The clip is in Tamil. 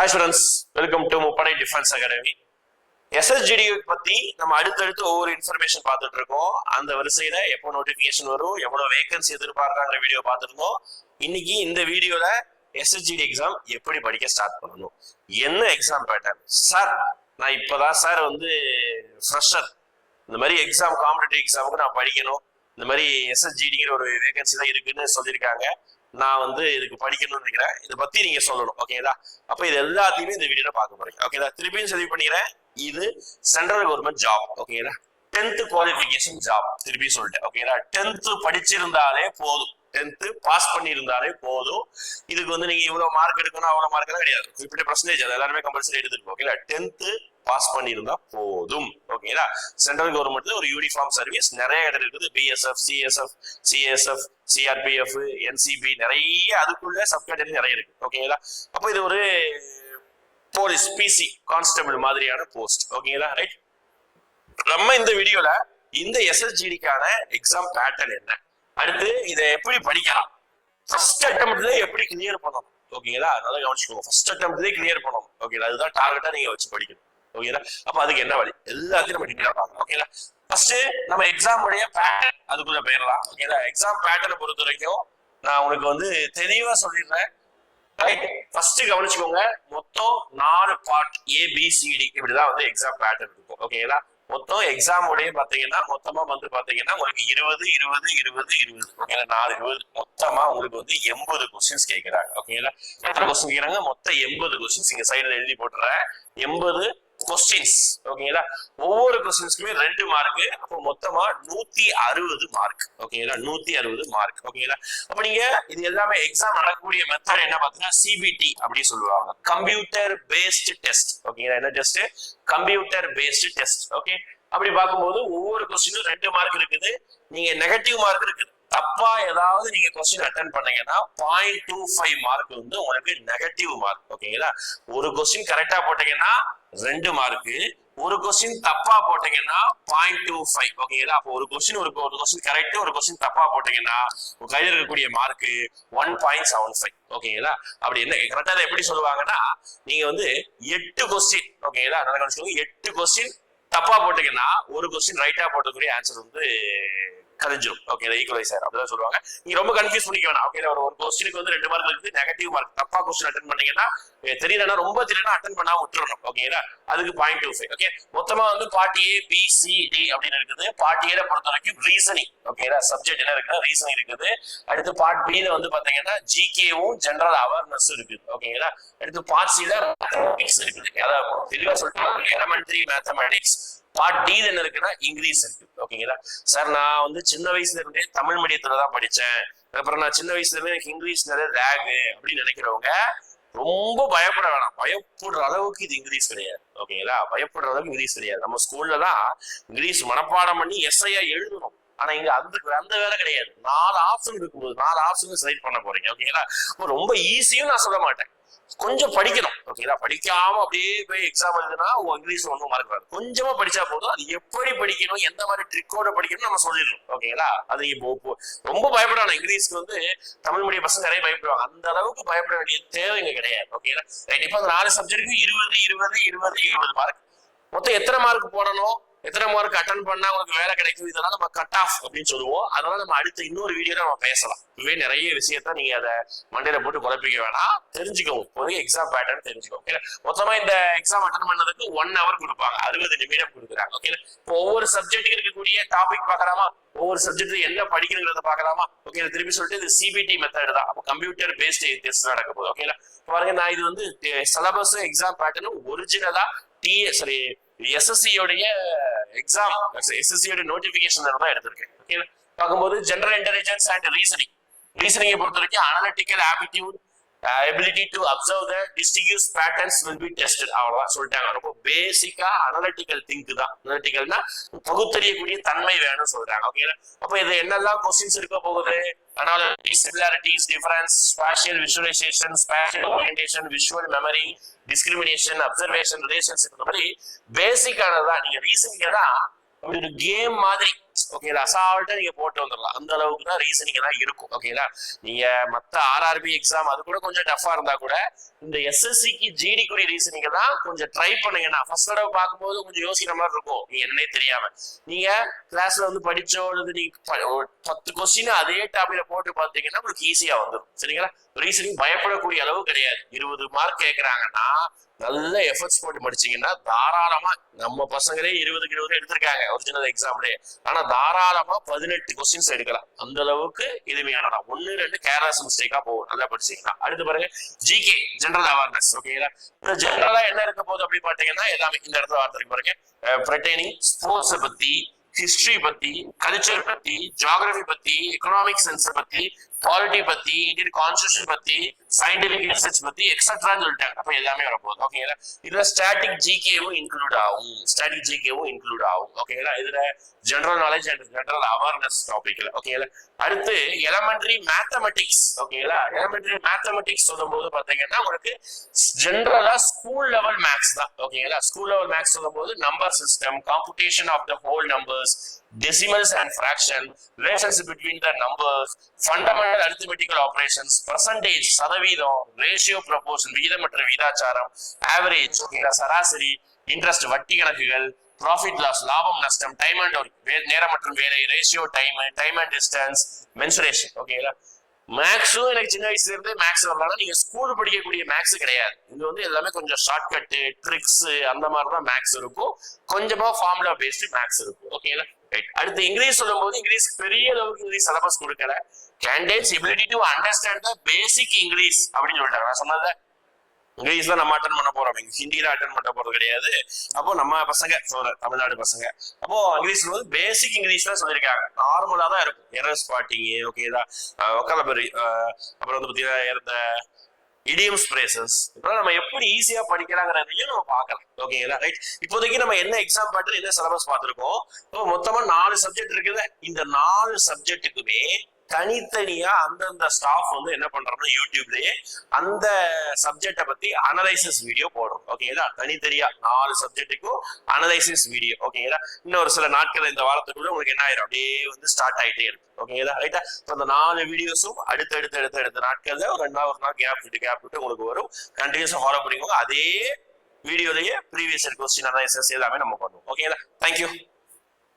ஹாய் ஸ்டூடெண்ட்ஸ் வெல்கம் டு முப்படை டிஃபென்ஸ் அகாடமி எஸ்எஸ்ஜிடி பத்தி நம்ம அடுத்தடுத்து ஒவ்வொரு இன்ஃபர்மேஷன் பார்த்துட்டு இருக்கோம். அந்த வரிசையில எப்போ நோட்டிபிகேஷன் வரும் எவ்வளவு வேகன்சி எதிர்பார்க்கறாங்க வீடியோ பார்த்துருக்கோம். இன்னைக்கு இந்த வீடியோல எஸ்எஸ்ஜிடி எக்ஸாம் எப்படி படிக்க ஸ்டார்ட் பண்ணணும்? என்ன எக்ஸாம் பேட்டர்ன் சார் நான் இப்போதான் சார் வந்து ஃப்ரெஷர் இந்த மாதிரி எக்ஸாம் காம்படிட்டிவ் எக்ஸாமுக்கு நான் படிக்கணும். இந்த மாதிரி எஸ்எஸ்ஜிடிங்கிற ஒரு வேகன்சி தான் இருக்குன்னு சொல்லியிருக்காங்க. நான் வந்து இதுக்கு படிக்கணும்னு நினைக்கிறேன். இதை பத்தி நீங்க சொல்லணும் ஓகேங்களா அப்ப இது எல்லாத்தையுமே இந்த வீடியோல பார்க்க போறீங்க ஓகேங்களா திருப்பியும் செலவு பண்ணிக்கிறேன் இது சென்ட்ரல் கவர்மெண்ட் ஜாப் ஓகேங்களா டென்த் குவாலிபிகேஷன் ஜாப் திருப்பி சொல்லிட்டேன் ஓகேங்களா டென்த் படிச்சிருந்தாலே போதும். டென்த்து பாஸ் பண்ணியிருந்தாலே போதும். இதுக்கு வந்து நீங்கள் இவ்வளோ மார்க் எடுக்கணும் அவ்வளோ மார்க் எல்லாம் கிடையாது. குறிப்பிட்ட பர்சன்டேஜ் அது எல்லாருமே கம்பல்சரி எடுத்துருக்கோம் ஓகேங்களா டென்த்து பாஸ் பண்ணியிருந்தா போதும் ஓகேங்களா சென்ட்ரல் கவர்மெண்ட்ல ஒரு யூனிஃபார்ம் சர்வீஸ் நிறைய இடம் இருக்குது. BSF CSF CSF CRPF NCB நிறைய அதுக்குள்ள சப்கேட்டரி நிறைய இருக்கு ஓகேங்களா அப்போ இது ஒரு போலீஸ் பிசி கான்ஸ்டபிள் மாதிரியான போஸ்ட் ஓகேங்களா ரைட் நம்ம இந்த வீடியோல இந்த எஸ்எஸ்ஜிடிக்கான எக்ஸாம் பேட்டர்ன் என்ன? அடுத்து இதை எப்படி படிக்கலாம்? ஃபர்ஸ்ட் அட்டம்ப்ட்ல எப்படி கிளியர் பண்ணணும்? ஓகேங்களா அதனால கவனிச்சுக்கோங்க. ஃபர்ஸ்ட் அட்டம்ப்ட்லேயே கிளியர் பண்ணணும். ஓகேங்களா அதுதான் டார்கெட்டா நீங்க வச்சு படிக்கணும். ஓகேங்களா அப்ப அதுக்கு என்ன வழி? எல்லாத்தையும் நம்ம டீட்டெயிலா பார்க்கலாம் ஓகேங்களா ஃபர்ஸ்ட் நம்ம எக்ஸாம் உடைய பேட்டர்ன் அதுக்குள்ள போயிடலாம். ஓகேங்களா எக்ஸாம் பேட்டர்னை பொறுத்த வரைக்கும் நான் உங்களுக்கு வந்து தெளிவா சொல்லிடுறேன். ரைட் ஃபர்ஸ்ட் கவனிச்சுக்கோங்க. மொத்தம் நாலு பார்ட் ஏபிசிடி இப்படிதான் வந்து எக்ஸாம் பேட்டர்ன் இருக்கும். ஓகேங்களா மொத்தம் எக்ஸாம் உடைய பாத்தீங்கன்னா மொத்தமா வந்து பாத்தீங்கன்னா உங்களுக்கு இருபது இருபது இருபது இருபது. ஓகேங்களா நாலு இருபது. மொத்தமா உங்களுக்கு வந்து எண்பது கொஸ்டின்ஸ் கேட்கிறாங்க ஓகேங்களா எத்தனை கொஸ்டின் கேட்கறாங்க மொத்தம் எண்பது கொஸ்டின்ஸ் இங்க சைடுல எழுதி போட்டுறேன். எண்பது கொஸ்டின்ஸ் ஓகேங்களா ஒவ்வொரு கொஸ்டின்ஸ்க்குமே ரெண்டு மார்க் அப்போ மொத்தமா நூத்தி அறுபது மார்க் ஓகேங்களா நூத்தி அறுபது மார்க் ஓகேங்களா அப்ப நீங்க இது எல்லாமே எக்ஸாம் நடக்கக்கூடிய மெத்தட் என்ன பாத்தீங்கன்னா சிபிடி அப்படி சொல்லுவாங்க. கம்ப்யூட்டர் பேஸ்டு டெஸ்ட் ஓகேங்களா என்ன test computer based test okay அப்படி பார்க்கும்போது ஒவ்வொரு கொஸ்டினும் ரெண்டு மார்க் இருக்குது. நீங்க நெகட்டிவ் மார்க் இருக்குது. தப்பா ஏதாவது நீங்க கொஸ்டின் அட்டன் பண்ணீங்கன்னா பாயிண்ட் டூ ஃபைவ் மார்க் வந்து உங்களுக்கு நெகட்டிவ் மார்க் ஓகேங்களா ஒரு கொஸ்டின் கரெக்டா போட்டீங்கன்னா ரெண்டு மார்க்கு ஒரு கொஸ்டின் தப்பா போட்டீங்கன்னா பாயிண்ட் டூ ஃபைவ் ஓகேங்களா அப்போ ஒரு கொஸ்டின் ஒரு ஒரு கொஸ்டின் கரெக்ட் ஒரு கொஸ்டின் தப்பா போட்டீங்கன்னா உங்க கையில் இருக்கக்கூடிய mark one point seven five ஓகேங்களா அப்படி என்ன கரெக்டா அதை எப்படி சொல்லுவாங்கன்னா நீங்க வந்து எட்டு கொஸ்டின் ஓகேங்களா நல்லா எட்டு கொஸ்டின் தப்பா போட்டீங்கன்னா ஒரு கொஸ்டின் ரைட்டா போட்டக்கூடிய ஆன்சர் வந்து கலைஞ்சிரும். ஓகே ஈக்குவலைசர் அப்படிதான் சொல்லுவாங்க. நீங்க ரொம்ப கன்ஃபியூஸ் பண்ணிக்க வேணாம். ஓகே ஒரு ஒரு கொஸ்டினுக்கு வந்து ரெண்டு மார்க் இருக்குது. நெகட்டிவ் மார்க் தப்பா கொஸ்டின் அட்டன் பண்ணீங்கன்னா தெரியலன்னா ரொம்ப தெரியலன்னா அட்டன் பண்ணாம விட்டுறணும். ஓகேங்களா அதுக்கு பாயிண்ட் டூ ஃபைவ் ஓகே மொத்தமா வந்து part A B C D அப்படின்னு இருக்குது. பார்ட்டி ஏல பொறுத்த வரைக்கும் ரீசனிங் ஓகேங்களா சப்ஜெக்ட் என்ன இருக்குன்னா ரீசனிங் இருக்குது. அடுத்து பார்ட் பில வந்து பாத்தீங்கன்னா ஜிகேவும் ஜெனரல் அவேர்னஸ் இருக்குது. ஓகேங்களா அடுத்து பார்ட் சி ல மேத்தமெட்டிக்ஸ் இருக்குது. அதாவது தெளிவா சொல்லிட்டு எலமெண்ட்ரி மேத்தமெட்டிக்ஸ் பார்ட் டி என்ன இருக்குன்னா இங்கிலீஷ் இருக்கு. ஓகேங்களா? சார் நான் வந்து சின்ன வயசுல இருந்தே தமிழ் மீடியத்துல தான் படித்தேன் அப்புறம் நான் சின்ன வயசுல இருந்தே எனக்கு இங்கிலீஷ் நிறைய ரேகு அப்படின்னு நினைக்கிறவங்க ரொம்ப பயப்பட வேணாம். பயப்படுற அளவுக்கு இது இங்கிலீஷ் கிடையாது. ஓகேங்களா? பயப்படுற அளவுக்கு இங்கிலீஷ் கிடையாது. நம்ம ஸ்கூல்ல தான் இங்கிலீஷ் மனப்பாடம் பண்ணி எஸ்ஐயா எழுதணும். ஆனா இங்க அந்த அந்த வேலை கிடையாது. நாலு ஆப்ஷன் இருக்கும்போது நாலு ஆப்ஷன் செலக்ட் பண்ண போறீங்க. ஓகேங்களா? ரொம்ப ஈஸியும் நான் சொல்ல மாட்டேன். கொஞ்சம் படிக்கணும். ஓகேங்களா படிக்காம அப்படியே போய் எக்ஸாம் எழுதுனா உங்க இங்கிலீஷ் ஒன்றும் மறக்கிறாரு கொஞ்சமா படிச்சா போதும். அது எப்படி படிக்கணும் எந்த மாதிரி ட்ரிக்கோட படிக்கணும் நம்ம சொல்லிடணும். ஓகேங்களா அது இப்போ ரொம்ப பயப்படணும் இங்கிலீஷ்க்கு வந்து தமிழ் மீடியம் பசங்க நிறைய பயப்படுவாங்க. அந்த அளவுக்கு பயப்பட வேண்டிய தேவை இங்க கிடையாது. ஓகேங்களா இப்போ அந்த நாலு சப்ஜெக்ட்டுக்கு இருபது இருபது இருபது இருபது மார்க் மொத்தம் எத்தனை மார்க் போடணும்? எத்தனை மார்க் அட்டன் பண்ணா உங்களுக்கு வேலை கிடைக்கும் இதெல்லாம் நம்ம கட் ஆஃப் அப்படின்னு சொல்லுவோம். அதனால நம்ம அடுத்த இன்னொரு வீடியோல நம்ம பேசலாம். இதுவே நிறைய விஷயத்த நீங்க அதை மண்டையில போட்டு குழப்பிக்க வேணாம். தெரிஞ்சுக்கோங்க. போய் எக்ஸாம் பேட்டர்ன் தெரிஞ்சுக்கோங்க. ஓகே மொத்தமா இந்த எக்ஸாம் அட்டன் பண்ணதுக்கு ஒன் ஹவர் கொடுப்பாங்க. அறுபது நிமிடம் கொடுக்குறாங்க. ஓகே இப்போ ஒவ்வொரு சப்ஜெக்ட்டுக்கு இருக்கக்கூடிய டாபிக் பார்க்கலாமா? ஒவ்வொரு சப்ஜெக்ட் என்ன படிக்கணுங்கிறத பார்க்கலாமா? ஓகே திருப்பி சொல்லிட்டு இது சிபிடி மெத்தட் தான். அப்போ கம்ப்யூட்டர் பேஸ்டு டெஸ்ட் நடக்க போகுது. ஓகேங்களா பாருங்க நான் இது வந்து சிலபஸ் எக்ஸாம் பேட்டர்னு ஒரிஜினலா டிஏ சாரி எஸ்எஸ்சியோடைய எக்ஸாம் எஸ்எஸ்சியோட நோட்டிபிகேஷன் தான் எடுத்திருக்கேன். ஓகே பார்க்கும்போது ஜெனரல் இன்டெலிஜென்ஸ் அண்ட் ரீசனிங் ரீசனிங்கை பொறுத்த வரைக்கும் analytical aptitude ability to observe the distinguish patterns will be tested அவ்வளவுதான் சொல்லிட்டாங்க. ரொம்ப பேசிக்கா அனலிட்டிக்கல் திங்க் தான். அனலிட்டிக்கல்னா பகுத்தறியக்கூடிய தன்மை வேணும்னு சொல்றாங்க. ஓகேங்களா அப்ப இது என்னெல்லாம் கொஸ்டின்ஸ் இருக்க போகுது? Analogy similarities difference spatial visualisation spatial orientation visual memory discrimination observation relationship மாதிரி பேசிக்கானதான் நீங்க ரீசனிங்க தான் ஒரு கேம் மாதிரி ஓகேங்களா அசால்ட்டா நீங்க போட்டு வந்துடலாம் அந்த அளவுக்கு தான் ரீசனிங் தான் இருக்கும். ஓகேங்களா நீங்க மத்த ஆர்ஆர்பி எக்ஸாம் அது கூட கொஞ்சம் டஃபா இருந்தா கூட இந்த எஸ்எஸ்சிக்கு ஜிடிக்குரிய ரீசனிங் தான் கொஞ்சம் ட்ரை பண்ணுங்கன்னா ஃபர்ஸ்ட் தடவை பார்க்கும்போது கொஞ்சம் யோசிக்கிற மாதிரி இருக்கும். நீங்க என்னன்னே தெரியாம. நீங்க கிளாஸ்ல வந்து படிச்சோ அல்லது நீங்க ஒரு பத்து கொஸ்டின் அதே டாபிக்ல போட்டு பார்த்தீங்கன்னா உங்களுக்கு ஈஸியா வந்துடும் சரிங்களா? ரீசனிங் பயப்படக்கூடிய அளவு கிடையாது. இருபது மார்க் கேட்கறாங்கன்னா நல்ல எஃபர்ட்ஸ் போட்டு படிச்சீங்கன்னா தாராளமா நம்ம பசங்களே இருபதுக்கு இருபது எடுத்திருக்காங்க ஒரிஜினல் எக்ஸாம்லயே ஆனா தாராளமா பதினெட்டு கொஸ்டின்ஸ் எடுக்கலாம். அந்த அளவுக்கு எளிமையானதா ஒன்னு ரெண்டு கேர்லஸ் மிஸ்டேக்கா போகும். நல்லா படிச்சீங்கன்னா அடுத்து பாருங்க ஜிகே ஜென்ரல் அவேர்னஸ் ஓகேங்களா இந்த ஜென்ரலா என்ன இருக்க போகுது அப்படி பாத்தீங்கன்னா எல்லாமே இந்த இடத்துல வார்த்தை பாருங்க. பிரிட்டைனிங் ஸ்போர்ட்ஸ் பத்தி ஹிஸ்டரி பத்தி கல்ச்சர் பத்தி ஜியாகிரபி பத்தி எக்கனாமிக் சென்ஸ் பத்தி பாலிட்டி பத்தி இந்தியன் கான்ஸ்டியூஷன் பத்தி சயின்டிபிக் ரிசர்ச் பத்தி எக்ஸட்ரான்னு சொல்லிட்டாங்க. அப்ப எல்லாமே வரப்போகுது. ஓகேங்களா இதுல ஸ்டாட்டிக் ஜிகேவும் இன்க்ளூட் ஆகும். ஸ்டாட்டிக் ஜிகேவும் இன்க்ளூட் ஆகும். ஓகேங்களா இதுல general knowledge and general awareness டாபிக்ல ஓகேங்களா அடுத்து எலமெண்டரி மேத்தமெட்டிக்ஸ் ஓகேங்களா எலமெண்டரி மேத்தமெட்டிக்ஸ் சொல்லும் போது பாத்தீங்கன்னா உங்களுக்கு ஜெனரலா ஸ்கூல் லெவல் மேக்ஸ் தான். ஓகேங்களா ஸ்கூல் லெவல் மேக்ஸ் சொல்லும் போது number system computation of the whole numbers decimals and fraction relationship between the numbers fundamental arithmetical operations percentage சதவீதம் ரேஷியோ ப்ரொபோர்ஷன் விகிதமற்ற விகிதாச்சாரம் ஆவரேஜ் ஓகேங்களா சராசரி இன்ட்ரெஸ்ட் வட்டி கணக்குகள் ப்ராஃபிட் லாஸ் லாபம் நஷ்டம் டைம் அண்ட் நேரம் மற்றும் வேலை ratio time time and distance mensuration ஓகேங்களா மேக்ஸும் எனக்கு சின்ன வயசுல இருந்து மேக்ஸ் வரலாம் நீங்க ஸ்கூல் படிக்கக்கூடிய மேக்ஸ் கிடையாது. இது வந்து எல்லாமே கொஞ்சம் ஷார்ட்கட்டு ட்ரிக்ஸ் அந்த மாதிரி தான் மேக்ஸ் இருக்கும். கொஞ்சமா ஃபார்முலா பேஸ்டு மேக்ஸ் இருக்கும் ஓகேங்களா அடுத்து இங்கிலீஷ் சொல்லும்போது இங்கிலீஷ் பெரிய அளவுக்கு இங்கிலீஷ் சிலபஸ் கொடுக்கல. Candidates ability to understand the basic English அப்படின்னு சொல்லிட்டாங்க. நான் சொன்னதை இங்கிலீஷ் தான் நம்ம அட்டன் பண்ண போறோம். இங்க ஹிந்தியில அட்டன் பண்ண போறது கிடையாது. அப்போ நம்ம பசங்க சொல்ற தமிழ்நாடு பசங்க. அப்போ இங்கிலீஷ் வந்து பேசிக் இங்கிலீஷ் தான் சொல்லியிருக்காங்க. நார்மலா தான் இருக்கும். எரர் ஸ்பாட்டிங் ஓகேதா ஒக்கலபரி அப்புறம் வந்து பாத்தீங்கன்னா இடியம்ஸ் பிரேசஸ் இதெல்லாம் நம்ம எப்படி ஈஸியா படிக்கலாங்கிறதையும் நம்ம பார்க்கலாம். ஓகேங்களா ரைட் இப்போதைக்கு நம்ம என்ன எக்ஸாம் பேட்டர் என்ன சிலபஸ் பார்த்துருக்கோம்? இப்போ மொத்தமா நாலு சப்ஜெக்ட் இருக்குது. இந்த நாலு சப்ஜெக்ட்டுக்குமே தனித்தனியா அந்தந்த ஸ்டாஃப் வந்து என்ன பண்றோம்னா யூடியூப்லயே அந்த சப்ஜெக்டை பத்தி அனலைசிஸ் வீடியோ போடுறோம். ஓகேங்களா தனித்தனியா நாலு சப்ஜெக்ட்டுக்கும் அனலைசிஸ் வீடியோ ஓகேங்களா இன்னும் ஒரு சில நாட்கள் இந்த வாரத்துக்குள்ள உங்களுக்கு என்ன ஆயிரும்? அப்படியே வந்து ஸ்டார்ட் ஆயிட்டே இருக்கு ஓகேங்களா ரைட்டா அந்த நாலு வீடியோஸும் அடுத்த அடுத்த அடுத்த நாட்கள்ல ஒரு ரெண்டாவது நாள் கேப் விட்டு கேப் விட்டு உங்களுக்கு வரும். கண்டினியூஸா ஃபாலோ பண்ணிக்கோங்க. அதே வீடியோலயே ப்ரீவியஸ் கொஸ்டின் அனாலிசிஸ் எல்லாமே நம்ம பண்ணுவோம். ஓகேங்களா தேங்க்யூ